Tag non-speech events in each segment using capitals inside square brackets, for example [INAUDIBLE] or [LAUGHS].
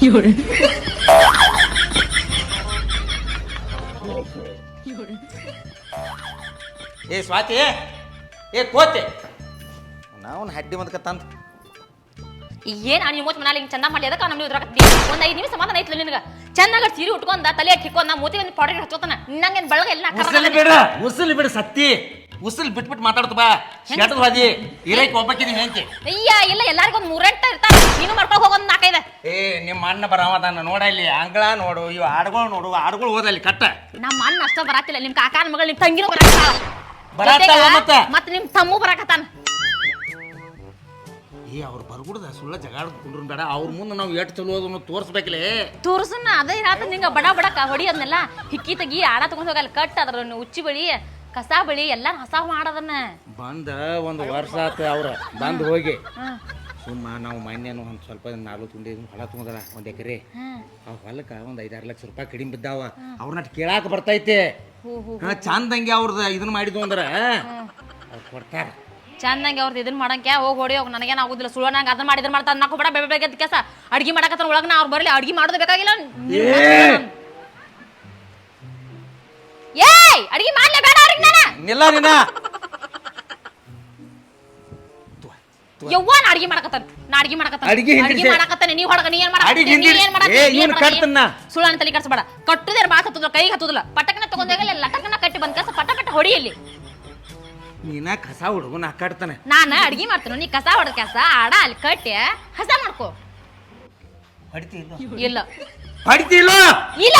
[LAUGHS] [LAUGHS] [LAUGHS] ಏ ಸ್ವಾತಿ ಏ ಕೋತಿ. ನಾವು ಹಡ್ಡಿ ಮದ್ಕತ್ತಂತ ಏನ್ ನೀನು ಮೂತ್ ಮನಾಲಿ ಚಂದ ಮಾಡಿ ಅದಕ್ಕೆ ನಮ್ಮ ಇದ್ರಾಗ ಒಂದ್ ಐದು ನಿಮಿಷ ಸಮಾಧಾನ ಐತ್ಲ ನಿನಗ. ಚೆನ್ನಾಗಿ ಸೀರೆ ಉಟ್ಕೊಂಡ ತಲೆ ಹಿಕ್ಕೊಂಡ ಮೂತಿ ಒಂದು ಪೌಡರ್ ಹಚ್ಚೋತಾನ. ನಂಗೆ ಬಳಗ ಎಲ್ಲ ಉಸಲಿ ಬಿಡ ಉಸಲಿ ಬಿಡ ಸತ್ತಿ. ಬಿಟ್ ಬಿಟ್ಬಿಟ್ಟು ಮಾತಾಡ್ತು ಬಾ. ಶೆಟದ ಹಾದಿ ಇರೈಕ್ ಒಬ್ಬಕ್ಕಿದೀನಿ ಹೆಂಚಿ ಅಯ್ಯ ಇಲ್ಲ ಎಲ್ಲರಿಗೂ ಒಂದು ಮೂರೆಂಟ ಇರ್ತಾರ ನೀನು ಮಾಡ್ಕೊಂಡು ಹೋಗೋದು ನಾಲ್ಕೈದೆ. ಏ ನಿಮ್ಮ ಅಣ್ಣ ಬರವದಾನ ನೋಡ ಇಲ್ಲಿ. ಅಂಗಳ ನೋಡು ಇವು ಆಡುಗಳು ನೋಡು ಆಡುಗಳು ಓದಲ್ಲಿ ಕಟ್ಟ. ನಮ್ಮ ಅಣ್ಣ ಅಷ್ಟೇ ಬರಾತಿಲ್ಲ. ನಿಮ್ಮ ಕಾಕಾನ ಮಗಳು ನಿಮ್ಮ ತಂಗಿನೂ ಬರಾಕ ಬರಾತಾಳ ಮತ್ತೆ? ಮತ್ತೆ? ನಿಮ್ಮ ತಮ್ಮ ತಮ್ಮು ಬರಾಕತ್ತಾನ. ಏ ಅವ್ರು ಬರ್ಗುಡ್ದ ಸುಳ್ಳ ಜಗಾಡ್ ಕುಂಡ್ರು ಬೇಡ ಅವ್ರ ಮುಂದೆ ನಾವು ಎಷ್ಟು ಚಲೋ ಅದನ್ನು ತೋರಿಸ್ಬೇಕಲೇ? ತೋರ್ಸನ್ನ ಅದೇ ರಾತ್ರಿ ನಿಂಗ ಬಡ ಬಡಕ ಹೊಡಿ ಅದನ್ನೆಲ್ಲ ಹಿಕ್ಕಿ ತೆಗಿ ಆಡ ತಗೊಂಡ್ ಹೋಗಲ್ಲ ಕಟ್ ಅದ್ರ ಉಚ್ಚಿ ಬಳಿ ಕಸ ಬಳಿ ಎಲ್ಲ ಹೊಸ ಮಾಡದನ್ನ. ಬಂದ ಒಂದು ವರ್ಷ ಆತ ಅವ್ರ ಬಂದು ಹೋಗಿ. ಸುಮ್ಮ ನಾವು ಮೊನ್ನೆನು ಒಂದು ಸ್ವಲ್ಪ ನಾಲ್ಕು ತುಂಡಿ ಹೊಲ ತುಂಬದ ಒಂದು ಎಕರೆ. ಆ ಹೊಲಕ್ಕೆ ಒಂದು ಐದಾರು ಲಕ್ಷ ರೂಪಾಯಿ ಕಡಿಮೆ ಬಿದ್ದಾವ. ಅವ್ರನ್ನ ಕೇಳಾಕ ಬರ್ತೈತೆ. ಚಂದಂಗೆ ಅವ್ರದ್ದು ಇದನ್ನ ಮಾಡಿದ್ವು ಅಂದ್ರೆ. ಅವ್ರು ಕೊಡ್ತಾರ. ಚಂದಂಗೆ ಅವ್ರದ್ದು ಇದನ್ನ ಮಾಡಂಗೆ ಹೋಗಿ ಹೊಡಿ ಹೋಗಿ ನನಗೇನು ಆಗುದಿಲ್ಲ. ಸುಳ್ಳ ನಂಗೆ ಅದನ್ನ ಮಾಡಿದ್ರೆ ಮಾಡ್ತಾ ನಾಕು ಬೇಡ ಬೇಗ ಬೇಗ ಕೆಲಸ. ಅಡ್ಗೆ ಮಾಡಕತ್ತಾರ ಒಳಗೆ ನಾ ಅವ್ರು ಬರಲಿ ಅಡ್ಗೆ ಮಾಡೋದು ಬೇಕಾಗಿಲ್ಲ. ಏಯ್ ಅಡ್ಗೆ ಮಾಡ್ಲೇ ಬೇಡ ಅವ್ರಿಗೆ ನಾನು. ನಿಲ್ಲ ನಿನ್ನ ಯವ್ವ ನಾ ಅಡ್ಗೆ ಮಾಡಕತ್ತಾನ. ನಾ ಅಡ್ಗೆ ಮಾಡಕತ್ತಾನ. ಅಡ್ಗೆ ಹಿಂದಿರ್ಸಿ. ಅಡ್ಗೆ ಮಾಡಕತ್ತಾನೆ. ನೀವ್ ಹೊಡಗ ನೀ ಏನ್ ಮಾಡಕತ್ತಿ? ಅಡ್ಗೆ ನೀ ಹಿಂದಿರ್ಸಿ. ಏನ್ ಮಾಡಕತ್ತಿ? ಏ, ನೀ ಏನ್ ಇವ್ನ್ ಮಾಡಕತ್ತಿ? ಕಟ್ತನ್ನ. ತಲೆ ಕಟ್ಸಬೇಡ. ಕಟ್ಟುದೇ ಮಾತು ಹತ್ತುದಿಲ್ಲ ಕೈಗೆ ಹತ್ತುದಿಲ್ಲ. ಪಟಕನ ತಗೊಂಡಾಗಲ್ಲ ಲಟಕನ ಕಟ್ಟಿ ಬಂದ್ ಕೆಲಸ ಪಟ ಪಟ ಹೊಡಿ ಇಲ್ಲಿ ನೀನ ಕಸ ಹುಡುಗನ ಹಾಕಾಡ್ತಾನೆ ನಾನು ಅಡ್ಗೆ ಮಾಡ್ತೀನಿ. ನೀ ಕಸ ಹೊಡೆದ ಕಸ ಆಡ ಅಲ್ಲಿ ಕಟ್ಟಿ ಹಸ ಮಾಡ್ಕೋ. ಹೊಡಿತಿಲ್ಲ ಇಲ್ಲ? ಹೊಡಿತಿಲ್ಲ ಇಲ್ಲ?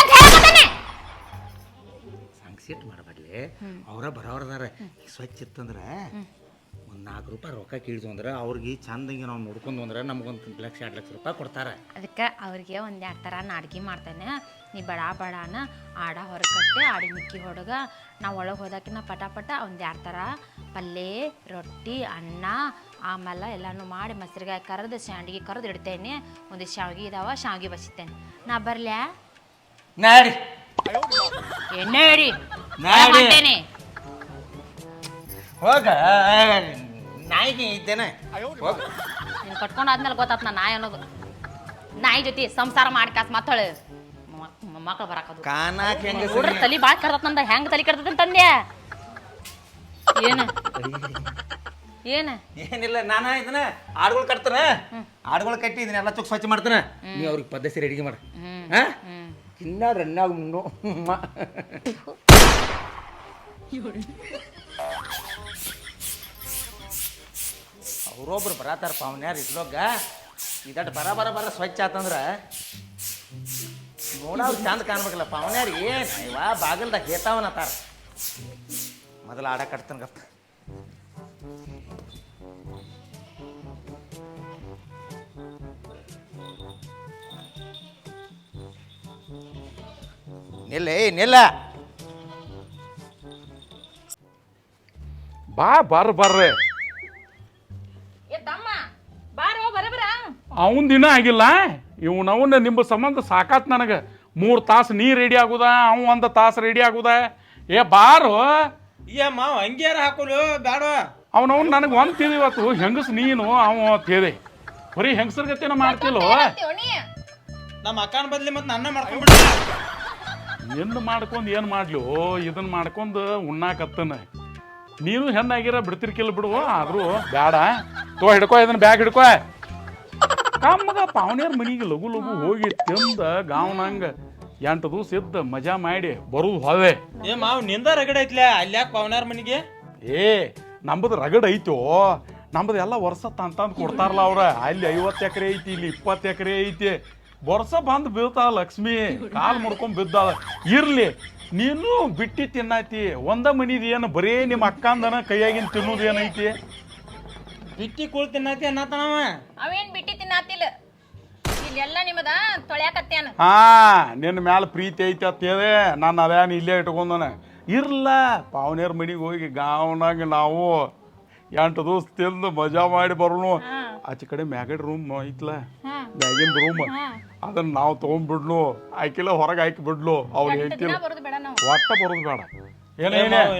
ಅಂತ ಮಾಡಬಾರ್ಲಿ ಅವರ ಬರೋರ್ದಾರ ಸ್ವಚ್ಛ ಇತ್ತಂದ್ರೆ ಒಂದು ನಾಲ್ಕು ರೂಪಾಯಿ ರೊಕ್ಕ ಕೀಳ್ದು ಅಂದ್ರೆ ಅವ್ರಿಗೆ ಚಂದಂಗೆ ನಾವು ನೋಡ್ಕೊಂಡು ಅಂದ್ರೆ ನಮ್ಗೊಂದು ಲಕ್ಷ ಎರಡು ಲಕ್ಷ ರೂಪಾಯಿ ಕೊಡ್ತಾರೆ. ಅದಕ್ಕೆ ಅವ್ರಿಗೆ ಒಂದು ಎರಡು ಥರ ನಾ ಅಡ್ಗೆ ಮಾಡ್ತೇನೆ. ನೀ ಬಡ ಬಡಾನ ಆಡ ಹೊರಗಟ್ಟೆ ಕಟ್ಟಿ ಆಡಿ ಮಿಕ್ಕಿ ಹೊಡಗ ನಾ ಒಳಗೆ ಹೋದಾಕಿನ ಪಟ ಪಟ ಒಂದು ಎರಡು ಥರ ಪಲ್ಯ ರೊಟ್ಟಿ ಅನ್ನ ಆಮೇಲೆ ಎಲ್ಲನೂ ಮಾಡಿ ಮೊಸರಿಗಾಯಿ ಕರೆದು ಶಾಂಡ್ಗಿ ಕರೆದು ಇಡ್ತೇನೆ. ಒಂದು ಶಾವಿಗೆ ಇದಾವ ಶಾವಿಗೆ ಬಸಿತೇನೆ. ನಾ ಬರ್ಲ್ಯಾ? ನಾಡಿ. ಎಣ್ಣೆ ಹೇಳಿ ನಾಡಿ. ಮಾಡ್ತೇನೆ. ಹೋಗ ನಾಯಿಗೆ ಇದ್ದೇನೆ. ಹೋಗ. ನೀನು ಕಟ್ಕೊಂಡು ಆದ್ಮೇಲೆ ಗೊತ್ತಾತ್ ನಾ ನಾಯಿ ಅನ್ನೋದು. ನಾಯಿ ಜೊತೆ ಸಂಸಾರ ಮಾಡಿ ಕಾಸ್ ಮಾತಾಳೆ. ಮಕ್ಕಳು ಬರಾಕದು. ಕಾನಾಕ್ ಹೆಂಗ ನೋಡ್ರಿ ತಲಿ ಬಾಳ್ ಕರ್ದತ್ ನಂದ ಹೆಂಗ್ ತಲಿ ಕರ್ದತ್ ತಂದೆ ಏನ? ಏನ? ಏನಿಲ್ಲ ನಾನ ಇದನ್ನ ಆಡುಗಳು ಕಟ್ತಾನ? ಆಡುಗಳು ಕಟ್ಟಿ ಇದನ್ನೆಲ್ಲ ಚುಕ್ ಸ್ವಚ್ಛ ಮಾಡ್ತಾನ? ನೀ ಅವ್ರಿಗೆ ಪದ್ಧತಿ ಅಡಿಗೆ ಮಾಡ. ಹಾ? ತಿನ್ನ ರನ್ನಾಗ ಮುನ್ನು ಅವರೊಬ್ರು ಬರತಾರ ಪಾವನ್ಯಾರ ಇಟ್ಲೋಗ ಇದಟ್ ಬರ ಬರ ಬರ ಸ್ವಚ್ಛ ಆತಂದ್ರ ನೋಡವ್ರು ಚಂದ ಕಾಣ್ಬೇಕಲ್ಲ ಪಾವನ್ಯಾರ ಏನು? ಇವ ಬಾಗಿಲ್ದಾಗ ಹೇತಾವನತಾರ ಮೊದಲ ಆಡ ಕಟ್ತಾನ ಗಪ್ಪ. ನಿಲ್ಲ ಏ ನಿಲ್ಲ. ಬಾ ಬರ್ರ ಬರ್ರಿ. ಏ ತಮ್ಮ ಬಾರೋ ಬರಬರ ಅವನ್ ದಿನ ಆಗಿಲ್ಲ. ಇವನವನ್ನ ನಿಮ್ಮ ಸಂಬಂಧ ಸಾಕಾತ್ ನನಗೆ. ಮೂರು ತಾಸು ನೀ ರೆಡಿ ಆಗುದ ಅವ ಒಂದು ತಾಸು ರೆಡಿ ಆಗುದ. ಏ ಬಾರು. ಏ ಮಾವ ಹಂಗ್ಯಾರ ಹಾಕೋಲು? ಬೇಡ ಅವನವ್ ನನಗೆ ಒಂದು ತಿಳಿ ಇವತ್ತು ಹೆಂಗಸ್ ನೀನು? ಅವ ತೇದೆ ಬರೀ ಹೆಂಗಸರ ಗತಿನ ಮಾಡ್ತಿಲ್ಲೋ? ನಮ್ಮ ಅಕ್ಕನ ಬದ್ಲಿ ಮತ್ತೆ ನನ್ನ ಮಾಡ್ಕೊಂಡ್ಬಿಡ. ಏನು ಮಾಡ್ಕೊಂಡು ಏನು ಓ ಇದನ್ನ ಮಾಡ್ಕೊಂಡು ಉಣ್ಣಾಕತ್ತನ. ನೀನು ಹೆಣ್ಣಾಗಿರ ಬಿಡ್ತಿರ್ಕಿಲ್ಲ ಬಿಡು ಆದ್ರೂ ಬೇಡ ತೋ ಹಿಡ್ಕೋ ಇದನ್ನ ಬ್ಯಾಗ್ ಹಿಡ್ಕೋ. ಕಮ್ಮಗ ಪಾವನೇರ್ ಮನಿಗೆ ಲಘು ಲಘು ಹೋಗಿ ತಿಂದ ಗಾವನಂಗ ಎಂಟು ದಿವಸ ಇದ್ದ ಮಜಾ ಮಾಡಿ ಬರುದು ಹೋದೆ ಏ ಮಾವ್ನಿಂದ ರಗಡ ಐತ್ಲೆ ಅಲ್ಯಾಕ ಪವನಾರ್ ಮನಿಗೆ? ಏ ನಮ್ಮದು ರಗಡ ಐತೋ? ನಮ್ಮದು ಎಲ್ಲ ವರ್ಷ ತಂತಂದು ಕೊಡ್ತಾರಲ್ಲ ಅವ್ರ. ಅಲ್ಲಿ ಐವತ್ತು ಎಕರೆ ಐತಿ ಇಲ್ಲಿ ಇಪ್ಪತ್ತು ಎಕರೆ ಐತಿ. ವರ್ಷ ಬಂದು ಬೀಳ್ತಾಳ ಲಕ್ಷ್ಮಿ. ಕಾಲ್ ಮುಡ್ಕೊಂಡ್ ಬಿದ್ದಾಳ. ಇರ್ಲಿ ನೀನು ಬಿಟ್ಟಿ ತಿನ್ನಾತಿ. ಒಂದ ಮನಿದ ಏನು ಬರೇ ನಿಮ್ಮ ಅಕ್ಕಂದನ ಕೈಯಾಗಿನ ತಿನ್ನೋದು ಏನೈತಿ ಬಿಟ್ಟಿ ಕೂಳ್ ತಿನ್ನತಿ ಅನ್ನತಾನವ ಅವೇನ್ ಇಲ್ಲೆಲ್ಲ ನಿಮ್ಮದ ತೊಳ್ಯಾಕತ್ತೇನ? ಹಾ ನಿನ್ನ ಮ್ಯಾಲ ಪ್ರೀತಿ ಐತಿ ಅಂತ ಹೇಳಿ ನಾನು ಅದೇನು ಇಲ್ಲೇ ಇಟ್ಕೊಂಡನ ಇರ್ಲ ಪಾವನೇರ್ ಮನಿಗೆ ಹೋಗಿ ಗಾವನಾಗ ನಾವು ಎಂಟು ದಿವಸ ತಿಂದು ಮಜಾ ಮಾಡಿ ಬರೋಣ ಆಚೆ ಕಡೆ ಮ್ಯಾಗಡ್ ರೂಮ್ ಐತ್ಲ? ಮ್ಯಾಗಿನ ರೂಮ್ ಅದನ್ನ ನಾವು ತೊಗೊಂಡ್ಬಿಡ್ಲು ಆಕಿಲ್ಲ ಹೊರಗೆ ಹಾಕಿ ಬಿಡ್ಲು ಅವ್ರು ಹೇಳ್ತಿಲ್ಲ ಒಟ್ಟ ಬರೋದು ಬೇಡ. ಏನ ಏ ಏನೇ? ಮಾವ,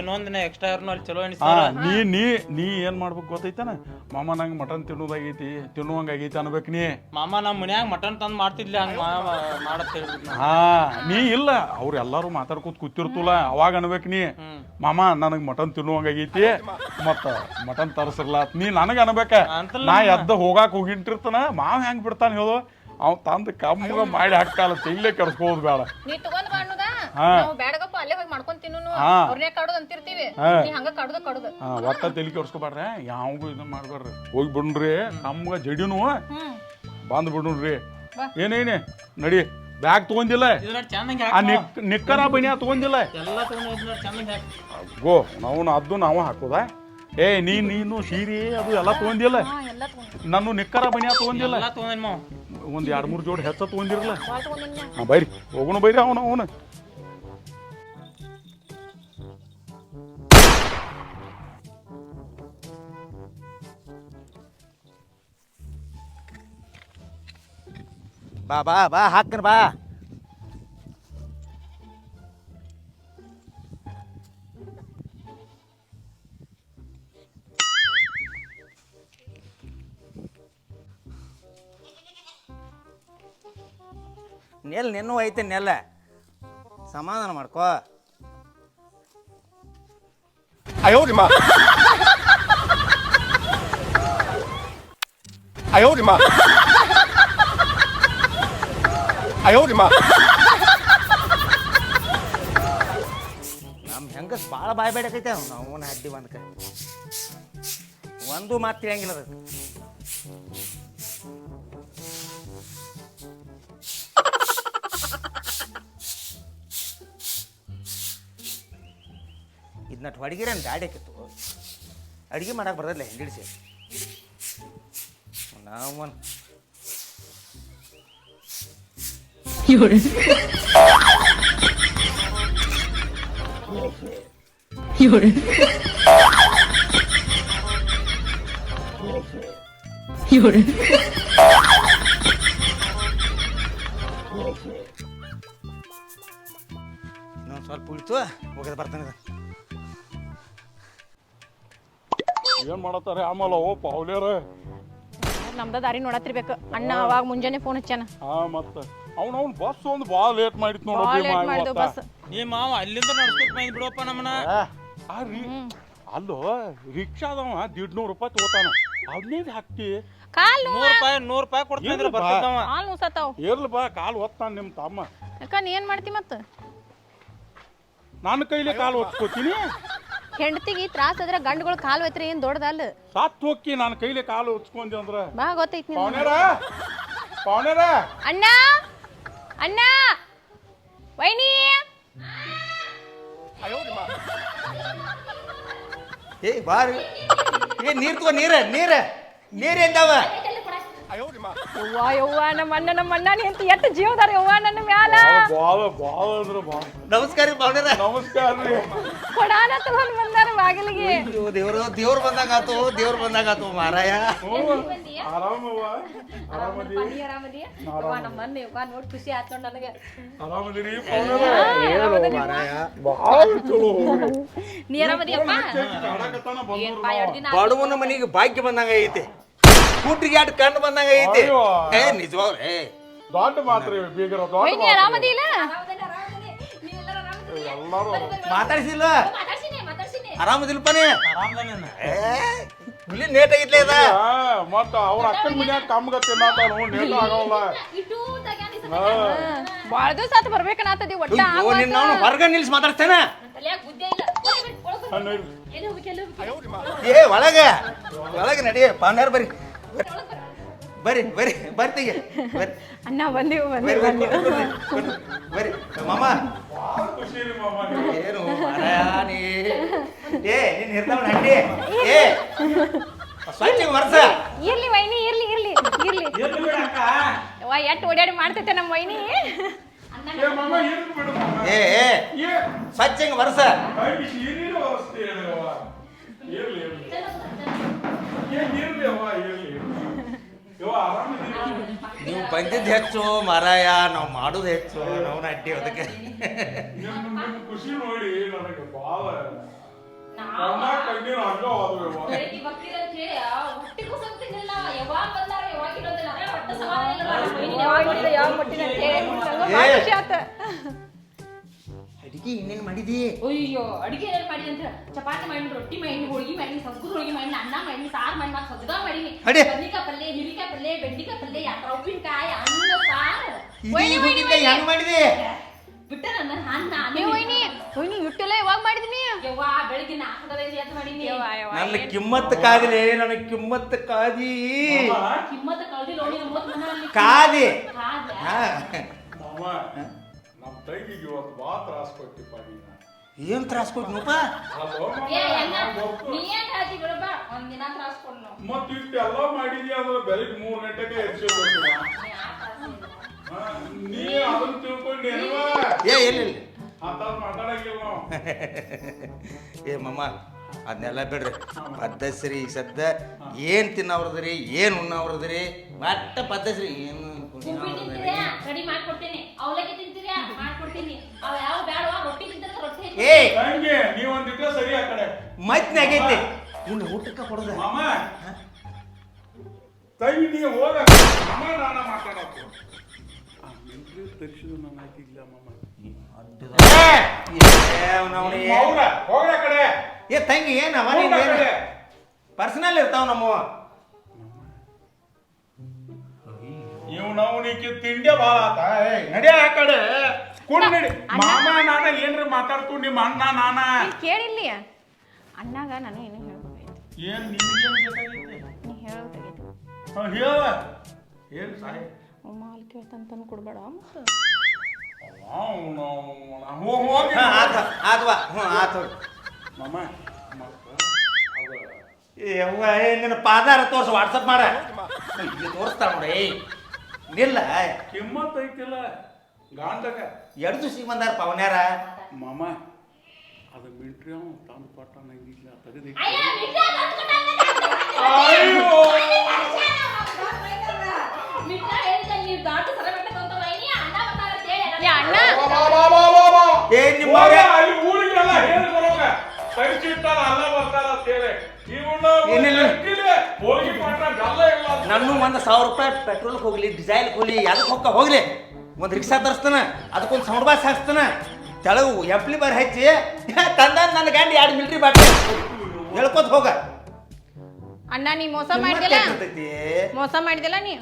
ಎಕ್ಸ್ಟ್ರಾ ಅಲ್ಲಿ ಚಲೋ ಹಾ ನೀ ನೀ ನೀ ಏನ್ ಮಾಡ್ಬೇಕು ಗೊತ್ತೈತನ? ಮಾಮ ನಂಗೆ ಮಟನ್ ತಿನ್ನೋದಾಗೈತಿ ತಿನ್ನುವಂಗ ಆಗೈತಿ ಅನ್ಬೇಕು ನೀ. ಮಾಮ ನಮ್ಮ ಮನ್ಯಾಗ ಮಟನ್ ತಂದ್ ಮಾಡ್ತಿದ್ಲಿ ಹಂಗ ಮಾಡತ್ ಹಾ ನೀ ಇಲ್ಲ ಅವ್ರು ಎಲ್ಲಾರು ಮಾತಾಡ್ಕೊತ ಕೂತಿರ್ತಲ್ಲ ಅವಾಗ ಅನ್ಬೇಕು ನೀ. ಮಾಮ ನನಗೆ ಮಟನ್ ತಿನ್ನುವಂಗ ಆಗೈತಿ ಮತ್ತ ಮಟನ್ ತರಿಸಿರ್ಲ ನೀ ನನಗ ಅನ್ಬೇಕ. ನಾ ಎದ್ದ ಹೋಗಾಕ ಹೋಗಿಂಟಿರ್ತಾನ ಮಾವ ಹೆಂಗ್ ಬಿಡ್ತಾನ ಹೇಳು. ಅವ್ ತಂದ್ ಕಮ್ಮಗ ಮಾಡಿ ಹಾಕ್ತಾಳ ತೆಗ್ಲೆ ಕೆಡ್ಸ್ಕೋದ್ ಬೇಡ. ನೀ ತಗೊಂಡ್ ಬಾಣುದ ಹಾ. ನಾವು ಬ್ಯಾಡಗಪ್ಪ ಅಲ್ಲೇ ಹೋಗಿ ಮಾಡ್ಕೊಂಡ್ ತಿನ್ನು ಹಾ. ಅವ್ರನ್ನೇ ಕಾಡೋದ್ ಅಂತಿರ್ತೀವಿ. ಹಾ. ನೀ ಹಂಗ ಕಾಡುದ ಕಾಡುದ. ಹಾ ಒಟ್ಟ ತೆಲಿ ಯಾವಾಗೂ ಇದನ್ನ ಮಾಡ್ಬೇಡ್ರಿ ಹೋಗಿ ಬಿಡ್ರಿ ನಮ್ಗ ಜಡಿನು ಹ್ಮ್. ಬಂದ್ ಬಿಡ್ರಿ ಏನೇನೆ ನಡಿ. ಬ್ಯಾಗ್ ತಗೊಂದಿಲ್ಲ ಚೆನ್ನಾಗಿ ಆ ನಿಕ್ ನಿಕ್ಕರ ಬನಿಯಾ ತಗೊಂದಿಲ್ಲ ಎಲ್ಲ ತಗೊಂಡ್ ಇದನ್ನ ಚೆನ್ನಾಗಿ ಹಾಕಿ. ಗೋ ನಾವು ಅದು ನಾವು ಹಾಕೋದ? ಏ ನೀ ನೀನು ಸೀರೆ ಅದು ಎಲ್ಲ ತಗೊಂದಿಲ್ಲ ಹಾ ಎಲ್ಲ ತಗೊಂಡ್ ನಾನು ನಿಕ್ಕರ ಬನಿಯಾ ತಗೊಂದಿಲ್ಲ ಎಲ್ಲ ತಗೊಂಡ್ ಮಾವ. ಒಂದ್ ಎರಡ್ ಮೂರ್ ಜೋಡಿ ಹೆಚ್ಚ ತಗೊಂಡಿರಲ್ಲ ಬಾಳ್ ಬೈರಿ. ಹೋಗೋಣ ಬೈರಿ ಅವನ ಅವನ. ಬಾ ಬಾ ಬಾ ಹಾಕ್ಕನ್ ಬಾ. ನೆಲ್ ನೆನ್ನು ಐತೆ ನೆಲ್ಲ. ಸಮಾಧಾನ ಮಾಡ್ಕೋ. ನಮ್ಮ. ಹೆಂಗಸ್ ಭಾಳ ಬಾಯ್ ಬೇಡಕೈತೆ ನಾವು ಅಡ್ಡಿ ಬಂದ್ಕ. ಒಂದು ಮಾತು ತಿಳಿಯಂಗಿಲ್ಲ ಅದು. ಇದನ್ನ ಹೊಡಗಿರೇನು ಗಾಡಿ ಆಕಿತ್ತು ಅಡುಗೆ ಮಾಡಕ್ಕೆ ಬರೋದಿಲ್ಲ ಹೆಂಗಿಡಿಸಿ ನಾವು ಇನ್ನೊಂದು ಸ್ವಲ್ಪ ಉಳಿತು ಹೋಗೋದು ಬರ್ತಾನೆ ಇದು. ಏನ್ ಮಾಡತ್ತಾರೆ ಆಮೇಲೆ ಓ ಪಾವ್ಲೇರ ನಮ್ದ ದಾರಿ ನೋಡತ್ತಿರ್ಬೇಕು. ಅಣ್ಣ ಅವಾಗ ಮುಂಜಾನೆ ಫೋನ್ ಹಚ್ಚಾನ ಹಾ ಮತ್ತ. ಅವ್ನ ಅವ್ನ ಬಸ್ ಒಂದು ಭಾಳ ಲೇಟ್ ಮಾಡಿತ್ ಬಾಳ ಲೇಟ್ ಮಾಡಿದ್ವು ಬಸ್ ನೀ ಮಾವ ಅಲ್ಲಿಂದ ನಡ್ಸ್ಕೊತ ಬಂದ್ ಬಿಡಪ್ಪ ನಮ್ಮನ ಆ ರೀ ಅಲ್ಲೋ ರಿಕ್ಷಾದವ ದೀಡ್ ನೂರು ರೂಪಾಯಿ ತಗೋತಾನ. ಅದನ್ನೇ ಹಾಕ್ತಿ ಕಾಲ್ ನೂರ್ ರೂಪಾಯಿ ನೂರ್ ರೂಪಾಯಿ ಕೊಡ್ತೀನಿ ಇರ್ಲಿ ಬಾ. ಬರ್ತಿದ್ದವ ನುಸಾತಾವ್ ಇರ್ಲಿ ಬಾ ಕಾಲು ಒತ್ತಾನ ನಿಮ್ಮ ತಮ್ಮ. ಅಕ್ಕ ನೀ ಏನ್ ಮಾಡ್ತಿ ಮತ್ತ? ನನ್ನ ಕೈಲಿ ಕಾಲು ಒತ್ಕೋತೀನಿ ಹೆಂಡತಿಗೆ ತ್ರಾಸ ಆದ್ರೆ ಗಂಡುಗಳು ಕಾಲು ಒತ್ರಿ ಏನ್ ದೊಡ್ಡದಲ್ಲ? ಸಾತ್ ಹೋಗಿ ನಾನು ಕೈಲಿ ಕಾಲು ಒತ್ಸ್ಕೊಂಡಿ ಅಂದ್ರ. ಬಾ ಗೊತ್ತೈತಿ ನಿಂಗೆ. ಪಾವನೇರ ಪಾವನೇರ ಅಣ್ಣ! ಅಣ್ಣ! ವೈನಿ ಏ ಬಾರಿ. ಏ ನೀರ್ ತಗೋ ನೀರ ನೀರ. ನೀರ್ ಎಂದವ? ಯವ್ವ ಯವ್ವ ನಮ್ಮ ಅಣ್ಣ ನಮ್ಮ ಅಣ್ಣ ನೀ ಅಂತ ಎಷ್ಟು ಜೀವದಾರ ಯವ್ವ ನನ್ನ ಮ್ಯಾಲ? ಬಾಳ ಬಾಳ ಅಂದ್ರ ಬಾಳ ನಮಸ್ಕಾರ ರೀ ಪಾವನೇರ ನಮಸ್ಕಾರ ರೀ ಕೊಡಾನ ತಗೊಂಡ್ ಬಂದಾರ ಬಾಗಿಲಿಗೆ. ಅಯ್ಯೋ ದೇವ್ರು ದೇವ್ರು ಬಂದಾಗ ಆತು ದೇವ್ರು ಬಂದಾಗ ಆತು ಮಾರಾಯ. ಆರಾಮವ್ವ ಆರಾಮದಿ ನಮ್ಮ ಅಣ್ಣ ಯವ್ವ ನೋಡಿ ಖುಷಿ ಆತ್ ನೋಡ್ ನನಗೆ. ಆರಾಮದಿರಿ ಪಾವನೇರ. ಮಾರಾಯ. ಚಲೋ. ನೀ ಆರಾಮದಿಯಪ್ಪ ಬಡವನ ಮನೆಗೆ ಭಾಗ್ಯ ಬಂದಂಗ ಐತಿ. ಕೂಟ್ರಿಗೆ ಎರಡು ಕಣ್ಣು ಬಂದಂಗ ಐತಿ. ಅಯ್ಯೋ. ಏ ನಿಜವಾಗ್ಲೂ ಏ. ದೊಡ್ಡ ಮಾತ್ರಿ ಬೀಗರ ದೊಡ್ಡ ವೈನಿ ಆರಾಮದಿಲ್ಲ ಎಲ್ಲರೂ ಮಾತಾಡ್ಸಿಲ್ಲ? ಆರಾಮದಿಲ್ಲಪ್ಪನೇ ಆರಾಮದಾನೇನ ಏ ಹುಲಿ ನೇಟ್ ಆಗಿತ್ಲೇ ಅದ ಆ, ಮತ್ತ ಅವ್ರ ಅಕ್ಕನ ಮನ್ಯಾಗ ಕಮ್ಗ ತಿನ್ನಾತಾವ ನೋಡಿ ನೇಟ ಆಗವಲ್ಲ ಬಾಳ ದಿವಸ ಆತ ಬರ್ಬೇಕನ್ನತ್ತದಿ ಒಟ್ಟ ಅಯ್ಯೋ ನಿನ್ನ ಅವ್ನು ಹೊರಗ ನಿಲ್ಸಿ ಮಾತಾಡ್ತೇನ ಏ ಒಳಗ ಒಳಗ ನಡಿ ಪಾಂಡಾರ್ ಬರ್ರಿ. ಬರ್ರಿ ಬರ್ರಿ ಬರ್ತೀಗ ಬರ್ರಿ ಅಣ್ಣ ಬಂದಿವು ಬರ್ರಿ ಬಂದಿವು ಬರ್ರಿ ಬರ್ರಿ ಬರ್ರಿ ಮಾಮ ಏನು ಮಾರಾಯ ನೀ ಏ ನೀನ್ ಇರ್ತಾವ ಹಂಡಿ ಏ ಸ್ವಚ್ಛ ವರ್ಷ ಇರ್ಲಿ ವೈನಿ ಇರ್ಲಿ ಇರ್ಲಿ ಇರ್ಲಿ ಯವ್ವ ಎಟ್ ಓಡಾಡಿ ಮಾಡ್ತೈತೆ ನಮ್ಮ ವೈನಿ ಏ ಮಾಮ ಏನು ಬಿಡು ಮಾಮ ಏ ಏ ಏ ಸ್ವಚ್ಛ ವರ್ಷ ಕೈ ಸೀರಿನ ವ್ಯವಸ್ಥೆ ಹೇಳವ್ವ ಇರ್ಲಿ ಇರ್ಲಿ ಏ ಇರ್ಲಿ ಅವ್ವ ಇರ್ಲಿ ಯವ್ವ ಆರಾಮದಿರಿ ನೀವು ಬಂದಿದ್ದು ಹೆಚ್ಚು ಮಾರಾಯ ನಾವು ಮಾಡೋದು ಹೆಚ್ಚು ನಾವು ಅಡ್ಡಿ ಅದಕ್ಕೆ. ಖುಷಿ ನೋಡಿ ನನಗೆ ಸಂತಿನಿಲ್ಲ ಯಾವಾಗ ಬಂದಾರ ಯಾವಾಗ ಅಡಿಗೆ ಇನ್ನೇನು ಮಾಡಿದಿ? ಅಯ್ಯೋ ಅಡಿಗೆ ಏನ್ ಮಾಡಿ ಅಂತ ಚಪಾತಿ ಮಾಡಿ ರೊಟ್ಟಿ ಮಾಡಿ ಹೋಳಿಗೆ ಮಾಡಿ ಸಬ್ಬು ಹೋಳಿಗೆ ಮಾಡಿ ಅನ್ನ ಮಾಡಿ ಸಾರು ಮಾಡಿ ಮತ್ತೆ ಸಜ್ಜಗ ಮಾಡೀನಿ ಅಡಿ. ಬದ್ನಿಕಾಯಿ ಪಲ್ಯ ಹಿರಿಕಾಯಿ ಪಲ್ಯ ಬೆಂಡಿಕಾಯಿ ಪಲ್ಲೆ ಯಾತ್ರ ಉಪ್ಪಿನಕಾಯಿ ಅನ್ನ ಸಾರು. ಹೆಂಗ್ ಮಾಡಿದಿ? ಬಿಟ್ಟ ನನ್ನ ಅನ್ನ ನೀವು ಒಯ್ನಿ ಒಯ್ನಿ ಹಿಟ್ಟೆಲ್ಲ ಯಾವಾಗ ಮಾಡಿದ್ನಿ? ಯವ್ವ ಬೆಳಿಗ್ಗೆ ಗಂಟೆ ಅಂತ ಮಾಡೀನಿ ನನ್ನ ಕಿಮ್ಮತ್ ಕಾದಿಲೆ ನನ್ನ ಕಿಮ್ಮತ್ ಕಾದಿ. ಕಿಮ್ಮತ್ತ ಕಳ್ದಿ ನೋಡಿ ನಮ್ಮ ಕಾದಿ. ಕಾದ ಹಾ. ನಮ್ಮ ತಂಗಿಗೆ ಇವತ್ತು ಬಾ ತ್ರಾಸ ಕೊಟ್ಟಿಪ್ಪ ನೀನ. ಏನ್ ತ್ರಾಸ್ ಕೊಟ್ನಪ್ಪ? ಮತ್ ಇಷ್ಟೆಲ್ಲ ಮಾಡಿದ್ಯಾ ಅಂದ್ರೆ ಬೆಳಿಗ್ಗೆ ಮೂರ್ ಗಂಟೆಗೆ ನೀ ಅದನ್ನ ಏ ಇಲ್ಲ ಇಲ್ಲ. ಅಂತ ಮಾತಾಡಂಗಿಲ್ಲ ನಾವು [LAUGHS] ಏ ಮಮ್ಮ ಅದನ್ನೆಲ್ಲ ಬಿಡ್ರಿ. ಪದ್ಧಸ್ರಿ ಸದ್ದ ಏನ್ ತಿನ್ನವ್ರದ್ರಿ ಏನ್ ಉಣ್ಣವ್ರದ್ರಿ ಮಟ್ಟ ಪದ್ಧಸ್ರಿ ಏನು ಉಪ್ಪಿಟ್ಟು ತಿಂತೀರಾ? ರೆಡಿ ಮಾಡ್ಕೊಡ್ತೀನಿ. ಅವಲಕ್ಕಿ ತಿಂತೀರಾ? ಮಾಡ್ಕೊಡ್ತೀನಿ. ಅವ ಯಾವ ಬೇಡವಾ ರೊಟ್ಟಿ ತಿಂತಾರೆ ರೊಟ್ಟಿ ಹೆಚ್ಚು. ಏ! ತಂಗಿ ನೀ ಒಂದಿಟ್ಟ ಸರಿ ಆ ಕಡೆ. ಮತ್ನೆ ಆಗೈತಿ. ಇನ್ನು ಊಟಕ್ಕೆ ಕೊಡದ? ಮಾಮ ನೀ ಹೋಗ. ಮಾಮ ನಾನ ಮಾಮ ಹೋಗ್ರ ಕಡೆ. ಏ ತಂಗಿ ಏನ್? ಅವ ಹೋಗ್ರ ಪರ್ಸನಲ್ ಇರ್ತಾವ ನಮ್ಮವ ಇವ್ ನಾವು ನೀಕಿ ತಿಂಡಿ ಬಾಳ ಆತ. ನಡಿ ಆ ಕಡೆ. ಕುಂಡ್ ನಡಿ. ಮಾಮ ನಾನ ಏನ್ರಿ ಮಾತಾಡ್ತು ನಿಮ್ಮ ಅಣ್ಣ ನಾನ? ಕೇಳಿಲ್ಲ ಅಣ್ಣಾಗ ನಾನು ಏನು ಹೇಳ್ಬೇಕಾಯ್ತು. ಏನ್ ನೀ ಹೇಳ್ಬೇಕಾಯ್ತು ಹೇಳ. ಸಾಯ್ ಮಾಲ್ ಕೇಳ್ತಂತನು ಕೊಡ್ಬೇಡ ಮತ್ತು. ಮಾಮ ನಿನ್ನ ಪಾದಾರ ತೋರ್ಸು ವಾಟ್ಸಪ್ ಮಾಡ. ತೋರಿಸ್ತಾ ನೋಡಿ ನಿಲ್ಲ. ಕಿಮ್ಮತ್ ಐತಿಲ್ಲ. ಗಾಂಡಕ ಎರಡು ದಿವ್ಸಿಗೆ ಬಂದಾರ ಪವನ್ಯಾರ. ಮಾಮ ಅದು ಮಿಲ್ಟ್ರಿ ಅವ್ನು ತಂದು ಪಾಠ ನಂಗಿಲ್ಲ ತೆಗೆದಿ. ಏ ನಿಮ್ಮ ಹೋಗ, ಊರಿಗೆಲ್ಲ ಹೇಳಿ ಬರೋಗ ಕಳಿಸಿಟ್ಟಾರ ಅಲ್ಲ ಬರ್ತಾರ ಅಂತ ಹೇಳಿ. ಇವನ್ನ ಹೋಗಿ ಕೊಟ್ರ ಗಲ್ಲ ಇಲ್ಲ. ನನ್ನ ಒಂದು ಸಾವಿರ ರೂಪಾಯಿ ಪೆಟ್ರೋಲ್ಗೆ ಹೋಗ್ಲಿ ಡಿಸೈಲ್ಗೆ ಹೋಗ್ಲಿ ಯಾವ್ದಕ್ಕೆ ಹೋಗ್ಕ ಹೋಗ್ಲಿ. ಒಂದು ರಿಕ್ಷಾ ತರಿಸ್ತಾನ ಅದಕ್ಕೊಂದು ಸೌಂಡ್ ಬಾಸ್ ಹಾಕ್ಸ್ತಾನ. ತೆಳಗು ಎಪ್ಲಿ ಬಾರ್ ಹಚ್ಚಿ ತಂದ ನನ್ನ ಗಂಡ ಎರಡು ಮಿಲ್ಟ್ರಿ ಬಾಟ್ಲಿ ಹೇಳ್ಕೊತ ಹೋಗ. ಅಣ್ಣ ನೀ ಮೋಸ ಮಾಡಿದಿಲ್ಲ. ಮೋಸ ಮಾಡಿದಿಲ್ಲ ನೀ?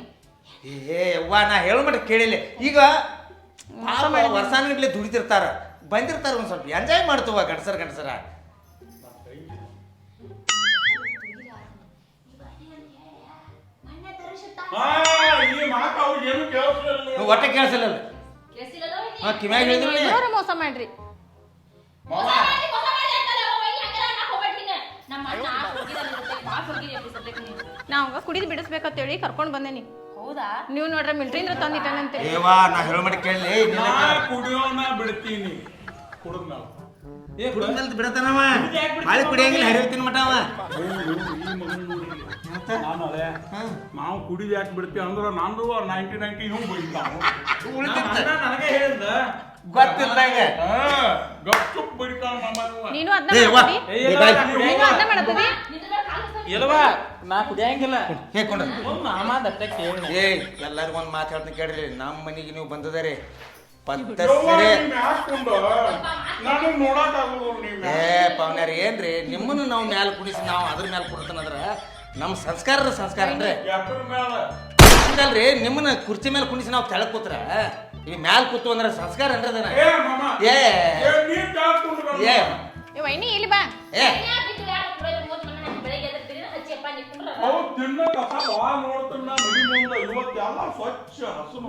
ಏ ಅವ್ವ ನಾ ಹೇಳೋ ಮಟ್ಟ ಕೇಳಿಲ್ಲ. ಈಗ ವರ್ಷಾನ್ಗಟ್ಲೆ ದುಡಿತಿರ್ತಾರ ಬಂದಿರ್ತಾರ ಒಂದು ಸ್ವಲ್ಪ. ಎಂಜಾಯ್ ಮಾಡ್ತವ ಗಂಡಸರ ಗಂಡಸರ. ನೀನು. ನಮ್ಮ ಅಣ್ಣ ಹೋಗಿದಾನೆ ಜೊತೆಗೆ, ಭಾಳ ಹೋಗಿದಿ ಅಪ್ಪಿ ಸದ್ಯಕ್ಕೆ ನೀನು. ನಾವು ಕುಡಿದು ಬಿಡಿಸ್ಬೇಕಂತೇಳಿ ಕರ್ಕೊಂಡು ಬಂದೇನಿ ಹೌದಾ? ನೀವು ನೋಡ್ರೆ ಮಿಲ್ಟ್ರಿಂದ ತಂದಿಟ್ಟನಂತೆ ಏವಾ ನಾ ಹೇಳೋ ಮಾಡಿ ಕೇಳಲಿ ನಾ ಕುಡಿಯೋನ ಬಿಡ್ತೀನಿ. ಕುಡಿದ್ಮೇಲೆ ಬಿಡತಾನವ ಬಾಳಿ ಕುಡಿಯಂಗಿಲ್ಲ ಹರಿವತ್ತಿನ ಮಠ ಅವ ಅದೇ ನಾವು ಕುಡಿದು ಯಾಕೆ ಬಿಡ್ತೀವಿ ಅಂದ್ರೆ ನಂದು ನೈಂಟಿ ನೈಂಟಿ ಇವ್ ನನಗೆ ಗಪ್ಚುಪ್ ನಮ್ಮ ನೀನು ಅದನ್ನ. ನಾನು ಇಲ್ವಾ ನಾ ಕುಡಿಯಂಗಿಲ್ಲ. ಹೇ ಒಂದ್ ಮಾಮ ದಟ್ಟ ಕೇಳಿ ಏ ಎಲ್ಲರಿಗೂ ಒಂದು ಮಾತು ಹೇಳ್ತೀನಿ ಕೇಳ್ರಿ. ನಮ್ಮ ಮನೆಗೆ ನೀವು ಬಂದದರಿ ಪದ್ಧತಿ ನೋಡಕ್ ಏ ಪವನ್ಯಾರ ಏನ್ರಿ? ನಿಮ್ಮನ್ನು ನಾವು ಮ್ಯಾಲ ಕುಡಿಸಿ ನಾವು ಅದ್ರ ಮ್ಯಾಲ ಕೊಡ್ತಾನಂದ್ರ ನಮ್ಮ ಸಂಸ್ಕಾರದ ಸಂಸ್ಕಾರ ಅಂದ್ರೆ ಯಾಕ್ರ ಮೇಲ ಹಂಗಲ್ರಿ ನಿಮ್ಮನ್ನ ಕುರ್ಚಿ ಮೇಲೆ ಕುಣಿಸಿ ನಾವು ಕೆಳಗೆ ಕೂತ್ರ. ಈ ಮ್ಯಾಲ ಕೂತು ಅಂದ್ರೆ ಸಂಸ್ಕಾರ ಅಂದ್ರೆ ಅದನ್ನ ಏ ಏ. ಏ ವೈನಿ ಇಲ್ಲಿ ಬಾ. ಏ. ಹಸುನು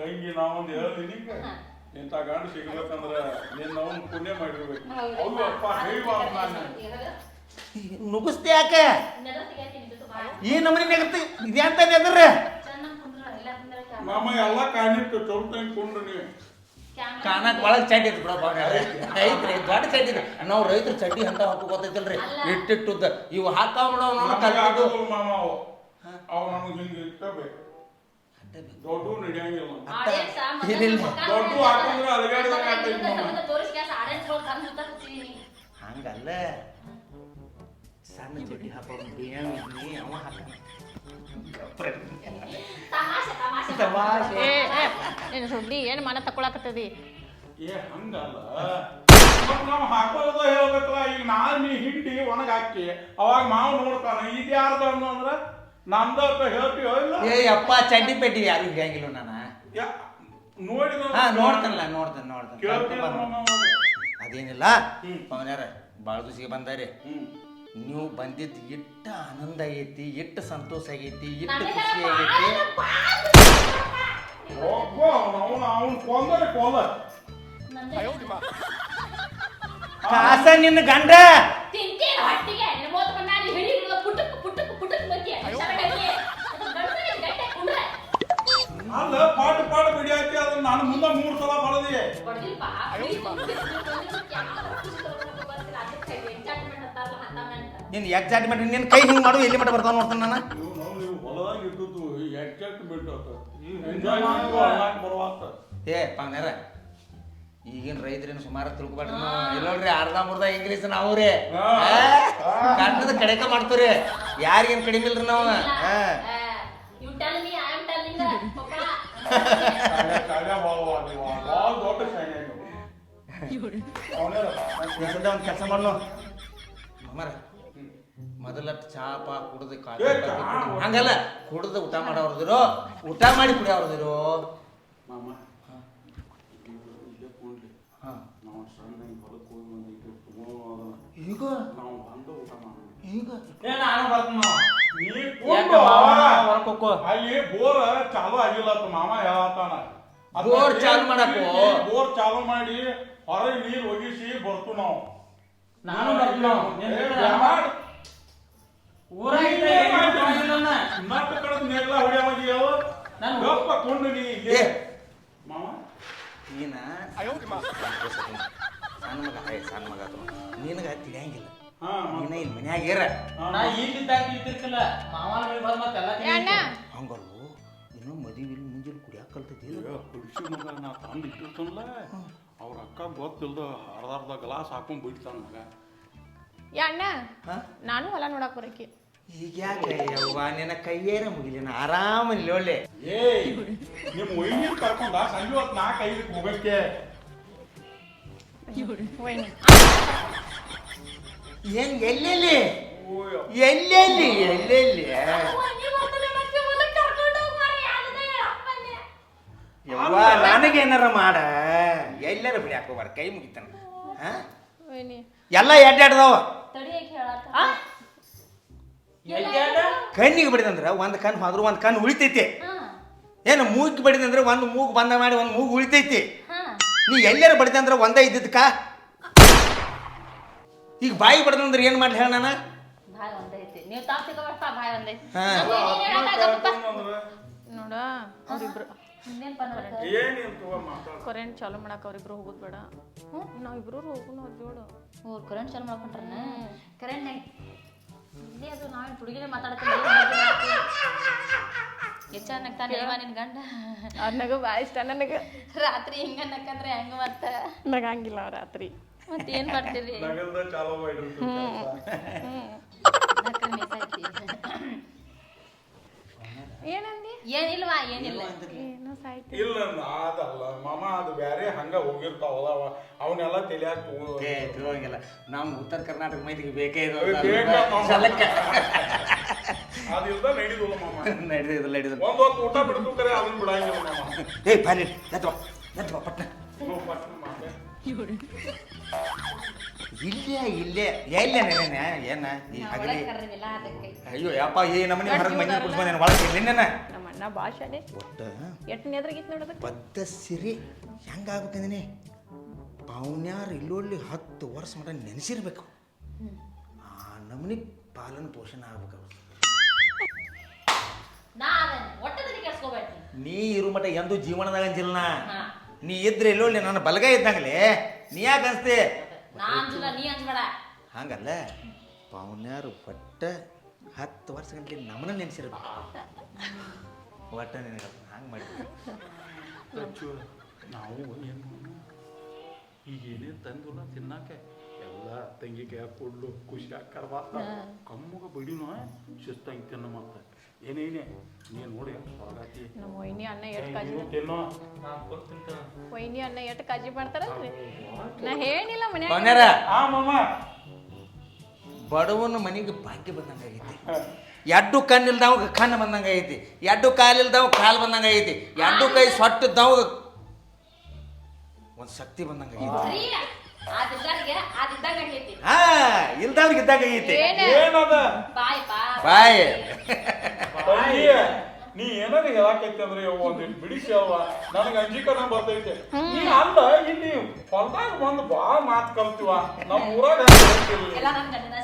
ತಂಗಿ ನಾವೊಂದು ಹೇಳ್ತೀನಿ. ಇಂಥ ಗಂಡ ಸಿಗ್ಬೇಕಂದ್ರ ನಿನ್ನ ಅವನ್ ಪುಣ್ಯ ಮಾಡಿರ್ಬೇಕು. ಹೌದು. ಅಪ್ಪ ನುಗ್ಗಿಸ್ತಿ ಯಾಕ. ಈ ನಮನಿ ನೆಗತಿ ಇದ್ಯಾಂತ ನೆದ್ರ ಮಾಮ ಎಲ್ಲ ಕಾಣಿತ್ತು ಚೌಟಂಗ್ ಕೊಂಡ್ರು ನೀವು. ಕಾಣಕ್ ಒಳಗ್ ಚಡ್ಡಿ ಐತಿ ಬಿಡಪ್ಪ ಐತ್ರಿ ದೊಡ್ಡ ಚಡ್ಡಿ ನಾವು ರೈತರು ಚಡ್ಡಿ ಅಂತ ಹಾಕು ಗೊತ್ತೈತಿಲ್ರಿ? ಇಟ್ಟಿಟ್ಟುದ್ದ. ಇವು ಹಾಕಾವ್ ನೋಡೋ ಕಲ್ತಿದ್ದು. ಮಾಮ ಅವು. ನಮಗೆ ಹಿಂಗೆ ಇಟ್ಟಬೇಕು ದೊಡ್ಡ ನಡೆಯಂಗಿಲ್ಲ. ದೊಡ್ಡ ಅಲಗಾಡ್ದಂಗ್ ಆಗ್ತೈತಿ ಹಂಗಲ್ಲ. ಸಣ್ಣ ಚಡ್ಡಿ ಹಾಕೋದು ನೀ ಅವ ಹಾಕ ಸುದ್ದಿ ಏನು ಮನ ತಕೊಳಕತ್ತದಿ ಏ ಹಂಗಲ್ಲ. ನಾವು ಹಾಕೋದ ಹೇಳ್ಬೇಕಲ್ಲ ಈಗ ನಾನು ನೀ ಹಿಂಡಿ ಒಣಗಾಕಿ ಅವಾಗ ಮಾವು ನೋಡ್ತಾನ ಇದು ಯಾರ್ದು ಅಂದ ಅಂದ್ರ ನಮ್ದ ಅಂತ ಹೇಳ್ತೀವೋ ಇಲ್ಲ ಏ ಅಪ್ಪ ಚಡ್ಡಿ ಪೆಟ್ಟಿ ಯಾರು ಹೇಗಿಲ್ಲ ನಾನು? ಯಾ- ನೋಡಿದ ಹಾ ನೋಡ್ತಾನಲ್ಲ ನೋಡ್ತಾನೆ ನೋಡ್ತಾನೆ. ಅದೇನಿಲ್ಲ? ಅದೇನಿಲ್ಲ ಅವನ್ಯಾರ ಭಾಳ ದಿವಸಿಗೆ ಬಂದಾರೆ. ಹ್ಮ್. ನೀವು ಬಂದಿದ್ದು ಇಟ್ಟ ಆನಂದ ಆಗೈತಿ ಇಟ್ಟು ಸಂತೋಷ ಆಗೈತಿ ಇಟ್ಟು ನನಗೆ ಖುಷಿ ಆಗೈತಿ ಹೋಗೋ ಅವ್ನು ಅವ್ನು ಕೊಂದರೆ ಕೊಲ್ಲ ಕಾಸ ನಿನ್ನ ಗಂಡ ತಿಂತೀರ ಹೊಟ್ಟಿಗೆ ಅಲ್ಲ ಪಾಟ್ ಪಾಟ್ ಬಿಡಿಯಾಕಿ ಅದನ್ನ ನಾನು ಮುಂದೆ ಮೂರು ಸಲ ಬಡದಿ ನಿನ್ ಹತ್ತಾಮೆಂಟ್ ನಿನ್ ಕೈ ಹಿಂಗ್ ಮಾಡು ಎಲ್ಲಿ ಮಟ್ಟ ಬರ್ತಾವ ನೋಡ್ತಾನೆ ನಾನು. ಹೊಲದಾಗ ಇಟ್ಟದ್ದು ಬರುವಾತ? ಏ ಪಾವನ್ಯಾರ ಈಗಿನ ರೈತರೇನು ಸುಮಾರು ತಿಳ್ಕೊಬೇಡ್ರಿ ಇಲ್ಲೋಡ್ರಿ ಅರ್ಧ ಮುರ್ಧ ಇಂಗ್ಲೀಷ್ ನಾವು ರೀ ಹಾ. ಕಣ್ಣದ ಕಡೆಕ ಮಾಡ್ತೀವ್ರಿ. ಯಾರಿಗೇನು ಕಡಿಮೆ ಇಲ್ರಿ ನಾವು. ಹಾ. ಒಂದು ಕೆಲಸ ಮಾಡು ಅಮ್ಮಾರ ಮೊದಲ ಚಾಪ ಕುಡ್ದು ಕಾಫಿ ಹಂಗಲ್ಲ ಕುಡ್ದು ಊಟ ಮಾಡೋರ್ದಿರೋ ಊಟ ಮಾಡಿ ಕುಡಿಯೋರ್ದಿರೋ ಮಾಮ ಈಗ ಕೊಂಡ್ಲಿ ಈಗ ಏ ನಾನು ಬರ್ತೀನಿ ಮಾವ. ನೀ ಯಾಕೆ ಮಾವ? ಅಲ್ಲಿ ಬೋರ್ ಚಾಲು ಆಗಿಲ್ಲ ಅಂತ ಮಾಮ ಹೇಳತ್ತಾನ ಅದ್ನ ಬೋರ್ ಚಾಲು ಮಾಡಕ್ಕೋ? ಬೋರ್ ಚಾಲು ಮಾಡಿ ಹೊರಗೆ ನೀರು ಒಗಿಸಿ ಬರ್ತು ನಾವು. ನಾನು ಬರ್ತೀನಿ ಮಾವ. ಏ, ಏನು ಕಡದ್ ನೆಗ್ಲ ನಾನು ಗಪ್ಪ ಕೊಂಡು ನೀ ಇಲ್ಲಿ ಏ. ಮಾವ? ಈನ ಸಣ್ಣ ಮಗ. ಏ ಸಣ್ಣ ಮಗ ಆತು. ನಿನಗ ತಿಳಿಯಂಗಿಲ್ಲ. ಮನ್ಯಾಗ ಇರ ನಾ ಇಲ್ಲಿದ್ದಾಗ ಇದ್ದಿರ್ಕಿಲ್ಲ ಮಾವನ ಮನೆ ಬಂದ್ ಮತ್ತೆಲ್ಲ ಅಣ್ಣ ಹಂಗಲ್ವು ಇನ್ನೂ ಮದುವೆ ಮುಂಜಾನೆ ಕುಡಿಯಾಕ ಕಲ್ತೈತಿ ಹುಡುಸಿ ಮಗ ನಾ ತಂದು ಇಟ್ಟಿರ್ತಾನಲ್ಲ ಅವ್ರ ಅಕ್ಕ ಗೊತ್ತಿಲ್ದ ಅರ್ಧ ಅರ್ಧ ಗ್ಲಾಸ್ ಹಾಕೊಂಡ್ ಬಿಡ್ತಾನ ಮಗ ಯಾ ಅಣ್ಣ ಹಾ ನಾನು ಹೊಲ ನೋಡಕ್ ಬರಕಿ ಈಗ ಯಾಕೆ ಯವ್ವ ನಿನ್ನ ಕೈಯೇರ ಮುಗಿಲಿನ ಆರಾಮಲ್ಲಿ ಒಳ್ಳೆ ಏಯ್ ನಿಮ್ ಒಯ್ನೀರ್ ಕರ್ಕೊಂಡ ಸಂಜೆ ಹೊತ್ತು ನಾಲ್ಕು ಐದಕ್ಕೆ ಹೋಗಕ್ಕೆ ಏನ್ ಎಲ್ಲೆಲ್ಲಿ? ಎಲ್ಲೆಲ್ಲಿ ಎಲ್ಲೆಲ್ಲಿ. ಯವ್ವ ನನಗೇನಾರ ಮಾಡ. ಎಲ್ಲರ ಬಿಡಿ ಹಾಕೋಬಾರ ಕೈ ಮುಗಿತಾನ. ಎಲ್ಲ ಎಡ್ಡಾಡ್ದವ ಕಣ್ಣಿಗೆ ಬಡಿದಂದ್ರ ಒಂದ್ ಕಣ್ ಹೋದ್ರು ಒಂದ್ ಕಣ್ ಉಳಿತೈತಿ. ಹಾ. ಏನು ಮೂಗಿಗೆ ಬಡಿದಂದ್ರೆ ಒಂದು ಮೂಗು ಬಂದ ಮಾಡಿ ಒಂದು ಮೂಗು ಉಳಿತೈತಿ. ಹಾ. ನೀ ಎಲ್ಲರ ಬಡಿದಂದ್ರೆ ಒಂದೇ ಇದ್ದದ್ಕ? ಈಗ ಬಾಯಿ ಬಡ್ದಂದ್ರೆ ಏನು ಮಾಡ್ಲಿ ಹೇಳ ನಾನು? ಬಾಯ್ ಒಂದೈತಿ. ನೀವು ತಾವ್ ಸಿಗಬರ್ತಾ ಬಾಯ್ ಒಂದೈತಿ. ಹಾ. ನೋಡ ಅವ್ರಿಬ್ರು. ಇನ್ನೇನ್ ತಗೋ ಮಾತಾಡ? ಕರೆಂಟ್ ಚಾಲು ಮಾಡಕ್ ಅವ್ರಿಬ್ರು ಹೋಗುದ್ ಬೇಡ. ನಾವಿಬ್ರು ಹೋಗುನು ಜೋಡು. ಓ ಕರೆಂಟ್ ಚಾಲು ಮಾಡ್ಕೊಂಡ್ರನ ಕರೆಂಟ್ ಇಲ್ಲಿ ಅದು ನಾವೇನು ಹುಡುಗಿನೇ ಮಾತಾಡ್ತೀವಿ. [LAUGHS] ಎಷ್ಟು ನಗ್ತಾನೆ ಇಲ್ವಾ ನಿನ್ ಗಂಡ. ನನಗ ಭಾಳ ಇಷ್ಟ ನನಗೆ. ರಾತ್ರಿ ಹಿಂಗ ನಕ್ಕಂದ್ರೆ ಹೆಂಗ ಮತ್ತ? ನಗಂಗಿಲ್ಲ ರಾತ್ರಿ. ಮತ್ತೆ ಏನ್ ಮಾಡ್ತೀರಿ ಏನಂದಿ? ಏನಿಲ್ವಾ ಏನಿಲ್ಲ. ಇಲ್ಲ ಅದಲ್ಲ. ಮಾಮ ಅದು ಬ್ಯಾರೆ ಹಂಗ ಹೋಗಿರ್ತಾವಲ್ಲ ಅವ ಅವನ್ನೆಲ್ಲ ತಲಿಯಾಕ ಏ ತಿಳುವಂಗಿಲ್ಲ ನಮ್ಮ ಉತ್ತರ ಕರ್ನಾಟಕ ಮೈದಿಗೆ ಬೇಕೇ ಇದು? ಸಲಕ್ಕ ಅದಿಲ್ದ ನಡಿದಿಲ್ಲ ಮಾಮ. ನಡೆದಿಲ್ಲ ನಡೆದಿಲ್ಲ ಒಂದ್ ಹೊತ್ತು ಊಟ ಬಿಡ್ತು ಕರೆ ಅದನ್ನ ಬಿಡಂಗಿಲ್ಲ ಮಾಮ. ಏ ಪಟ್ನ. ಇಲ್ಲೇ ಇಲ್ಲೇ. ಎಲ್ಲೇ ನೆನೆ ಏನ? ಈ ಹಗಲಿ. ಅಯ್ಯೋ ಯಪ್ಪ ಈ ನಮ್ಮನೆ ಹೊರಗೆ ಮನೆ ಕುಡ್ಸ್ಕೊಂಡೇನೆ ಒಳಗೆ ಇಲ್ಲೇನ ನಮ್ಮ ಅಣ್ಣ ಭಾಷೆನೆ ಒಟ್ಟ? ಎಟ್ ಎದ್ರಾಗಿತ್ತು ನೋಡೋದು ಬದ್ದ ಸಿರಿ. ಹೆಂಗಾಗ್ಬೇಕಂದಿನಿ ಪೌನ್ಯಾರು ಇಲ್ಲೊಳ್ಳಿ ಹತ್ತು ವರ್ಷ ಮಟ ನೆನೆಸಿರ್ಬೇಕು. ಆ ನಮ್ಮನೆ ಪಾಲನ ಪೋಷಣ ಆಗ್ಬೇಕು. ನೀ ಇರು ಮಟ ಎಂದು ಜೀವನದಾಗ ಅಂಜಿಲ್ಲ ನಾ. ಇದ್ರೆ ಎಲ್ಲೋ ನನ್ನ ಬಲಗ ಇದ್ದಂಗ್ಲೆ ನೀ ಯಾಕೆ ಅನ್ಸ್ತಿ? ನಾ ಅಂಜಲ್ಲ ನೀ ಅಂಜಬೇಡ. ಹಂಗಲ್ಲ ಪವನ್ಯಾರು ಒಟ್ಟ ಹತ್ತು ವರ್ಷ ಗಂಟೆ ನಮ್ಮನ್ನ ನೆನೆಸಿರ್ಬೇಕು ಒಟ್ಟ ನಿನಗೆ ಹಂಗೆ ಮಾಡಿ ನಾವು ಏನು? ಈಗ ಏನೇ ತಂದಿಲ್ಲ ತಿನ್ನಾಕೆ ಎಲ್ಲ ತಂಗಿಗೆ ಕೊಡ್ಲು ಖುಷಿ ಆಕರ್ಬಾರ್ದ ಕಮ್ಮಗ ಬಡಿನೋ ಶಿಸ್ತಂಗೆ ತಿನ್ನ ಮತ್ತೆ. ಏನೇನೆ ನೀನು ನೋಡಿ ಹೊರಗಾತಿ ನಮ್ಮ ವೈನಿ ಅಣ್ಣ ಎಷ್ಟು ಕಾಜಿ ತಿನ್ನೋ. ವೈನಿ ಅಣ್ಣ ಎಷ್ಟು ಕಾಜಿ ಮಾಡ್ತಾರಲ್ರಿ ನಾ ಹೇಳಿಲ್ಲ ಮನ್ಯಾಗ. ಪವನ್ಯಾರ ಆ ಮಾಮ. ಬಡವನ ಮನೆಗೆ ಭಾಗ್ಯ ಬಂದಂಗೆ ಆಗೈತಿ. ಎಡ್ಡು ಕಣ್ಣಿಲ್ದವಾಗ ಕಣ್ಣು ಬಂದಂಗೆ ಐತಿ ಎಡ್ಡು ಕಾಲಿಲ್ದವ ಕಾಲು ಬಂದಂಗೆ ಐತಿ ಎಡ್ಡು ಕೈ ಸೊಟ್ಟಿದ್ದವ ಒಂದು ಶಕ್ತಿ ಬಂದಂಗೆ ಐತಿ ಸರಿ ಆದಿದ್ದಾರಿಗೆ ಆದಿದ್ದಾಗ ಹಾ ಇಲ್ದವ್ರಿಗೆ ಇದ್ದಾಗ ಐತಿ ಏನದ? ಬಾಯ್. ಬಾಯ್. ತಂಗಿ ನೀ ಏನಾರ ಹೇಳಾಕೈತಿ ಅಂದ್ರೆ ಯವ್ವ ಒಂದಿಟ್ಟು ಬಿಡಿಸಿ ಅವ ನನಗೆ ಅಂಜಿಕನ ಬರ್ತೈತೆ. ನೀ ಅಲ್ಲ ಇಲ್ಲಿ ಹೊಲ್ದಾಗ ಬಂದು ಭಾಳ ಮಾತು ಕಲ್ತಿವ. ನಮ್ಮ ಊರಾಗ ಎಲ್ಲ ನನ್ನ ಗಂಡನ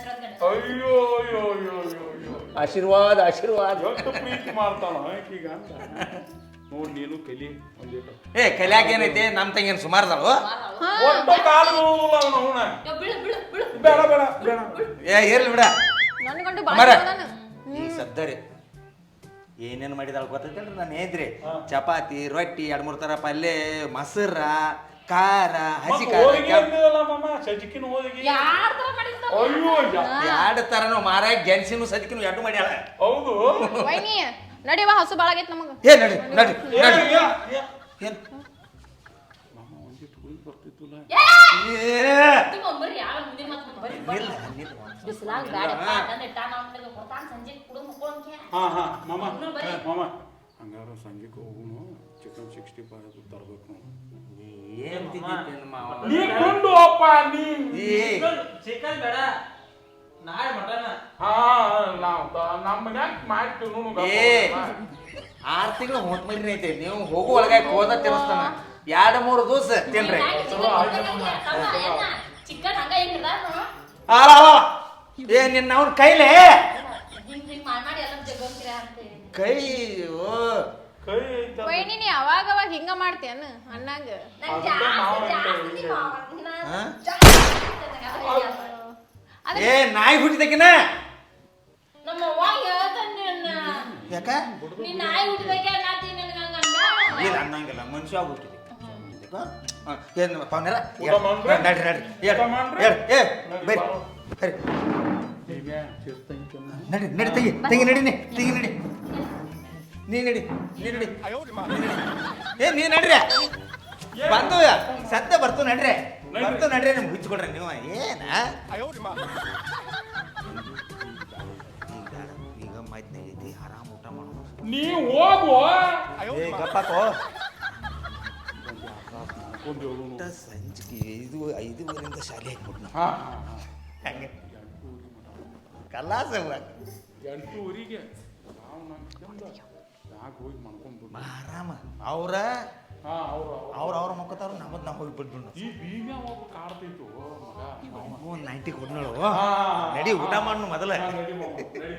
ಅಯ್ಯೋ ಅಯ್ಯೋ ಅಯ್ಯೋ ಅಯ್ಯೋ ಅಯ್ಯೋ. ಆಶೀರ್ವಾದ ಆಶೀರ್ವಾದ. ಎಷ್ಟು ಪ್ರೀತಿ ಮಾಡ್ತಾಳ ಈಗ ಅಂತ. ನೋಡ್ ನೀನು ಕಲಿ ಒಂದಿಟ್ಟು ಏ ಕಲ್ಯಾಕ ಏನೈತಿ? ನಮ್ಮ ತಂಗೇನು ಸುಮಾರದಳು. ಒಟ್ಟು ಕಾಲು ಬೀಳುವುದಿಲ್ಲ ಅವನ ಅವನ. ಬಿಳು ಬಿಳು ಬಿಳು. ಬೇಡ ಬೇಡ ಬೇಡ. ಏ ಇರ್ಲಿ ಬಿಡ. ನನ್ನ ಗಂಡು ಅಮರ ಭಾಳ ಈ ಸದ್ದರಿ ಏನೇನು ಮಾಡಿದಾಳ ಗೊತ್ತೈತೇನ್ರಿ ನಾನು ಏದ್ರಿ ಚಪಾತಿ ರೊಟ್ಟಿ ಎರಡು ಮೂರು ಥರ ಪಲ್ಯ ಮೊಸರ ಖಾರ ಹಸಿ ಖಾರ ಸಜ್ಜಿಕಿನ ಹೋಗಿ ಯಾರ್ ತರ ಮಾಡಿದ್ದ ಅಯ್ಯೋ ಯಾ- ಎರಡು ತರನು ಮಾರ ಗೆಣಸಿನೂ ಸಜ್ಕಿನೂ ಎರಡು ಮಾಡ್ಯಾಳ. ಹೌದು. ವೈನಿ ನಡಿವ ಹಸು ಭಾಳ ಆಗೈತೆ ನಮಗೆ. ಏ ನಡಿ ನಡಿ ಏ, ನಡಿ. ಏ, ಏ. ಏನ್ ಏ ನಿಲ್ಲ ನಿಲ್ಲ. ಬಿಸಿಲಾಗ ಬ್ಯಾಡಪ್ಪ ಇಟ್ಟಾನ ಅವ್ನಿಗೆ ಕೊಡ್ತಾನ ಸಂಜೆ ಕುಡಿದು ಮುಕ್ಕೊಂಡ್ಕೆ ಹಾ ಹಾ ಮಾಮ ಇನ್ನೂ ಬರ್ರಿ. ಮಾಮ. ಹಂಗಾರ ಸಂಜೆಗೆ ಹೋಗುನು ಚಿಕನ್ ಸಿಕ್ಸ್ಟಿ ಫೈವ್ ತರ್ಬೇಕು. ಏನ್ ತಿಂದಿದ್ದೇನು ಮಾವ? ನೀ ಕೊಂಡು ಅಪ್ಪ ನೀ ಏ. ಚಿಕನ್ ಬೇಡ. ನಾಳೆ ಮಟನ್. ಹಾ ನಾವ್ ದ- ನಮ್ಮ ಮನ್ಯಾಗ ಮಾಡ್ತೀವಿ ನೋಡು ಏ. ಆರ್ ತಿಂಗಳು ಹೊಂಟ್ ಮರಿ ಐತೆ. ನೀವು ಹೋಗು ಒಳಗೆ ಹೋದ ತಿನ್ನಿಸ್ತಾನ. ಎರಡು ಮೂರು ದಿವಸ ತಿನ್ರಿ. ಚಿಕನ್ ಹಂಗ ಹಿಂಗ ಅಲ್ಲ ಅಲ್ಲ ಏ ನಿನ್ನ ಅವ್ನ ಕೈಲೇ? ಕೈ ಓ. ಕೈ ಅವಾಗ ಅವಾಗ ಹಿಂಗ ಮಾಡ್ತೇನ ಹಾ? ಏ ನಾಯಿ ಹುಟ್ಟಿದಕಿನ ಯಾಕ? ಇಲ್ಲ ಅನ್ನಂಗಿಲ್ಲ. ಮನುಷ್ಯ ಹುಟ್ಟಿದೆ. ಏನು ಪವನರ? ಊಟ ಊಟ? ಏ ಬರ್ರಿ ಬರ್ರಿ ನಡಿ ನಡಿ ತೆಗಿ ತೆಗಿ ನಡಿ ನೀ ತೆಗಿ ನಡಿ. ನೀ ನಡಿ ನೀ ನಡಿ. ಏ ನೀ ನಡ್ರಿ. ಬಂದು ಸದ್ಯ ಬರ್ತು ನಡ್ರಿ. ಬರ್ತು ನಡ್ರಿ ನಿಮ್ಗೆ ಹುಚ್ಕೊಡ್ರಿ ನೀವು. ಏನ? ಈಗ ಈಗ ಮದ್ನೆ ಐತಿ ಆರಾಮ್ ಊಟ ಮಾಡು ನೀ ಹೋಗು. ಏ ಗಪ್ಪಾಕೋ ಸಂಜಿಗೆ ಐದು ಐದುವರೆಯಿಂದ ಶಾಲೆ ಹಾಕ್ಬಿಟ್ಟು ನಾವು ಹಾ ಹಾ ಹಾ ಹಂಗೆ ನಾವು ಆರಾಮ ಅವ್ರ? ಹಾ ಅವ್ರು ಅವ್ರ. ಅವ್ರ ಮಕ್ಕತಾರ ನಮ್ಮದ್ ನಾವು ಹೋಗಿ ಬಿಟ್ಬಿಡು ಈ ಬೀಮ್ಯ ಒಬ್ಬ ಕಾಡ್ತೈತು ಮಗ. ಒಂದು ನೈಂಟಿ ಕೊಡ್ನಳು. ನಡಿ ಊಟ ಮಾಡು ಮೊದಲ. ನಡಿ.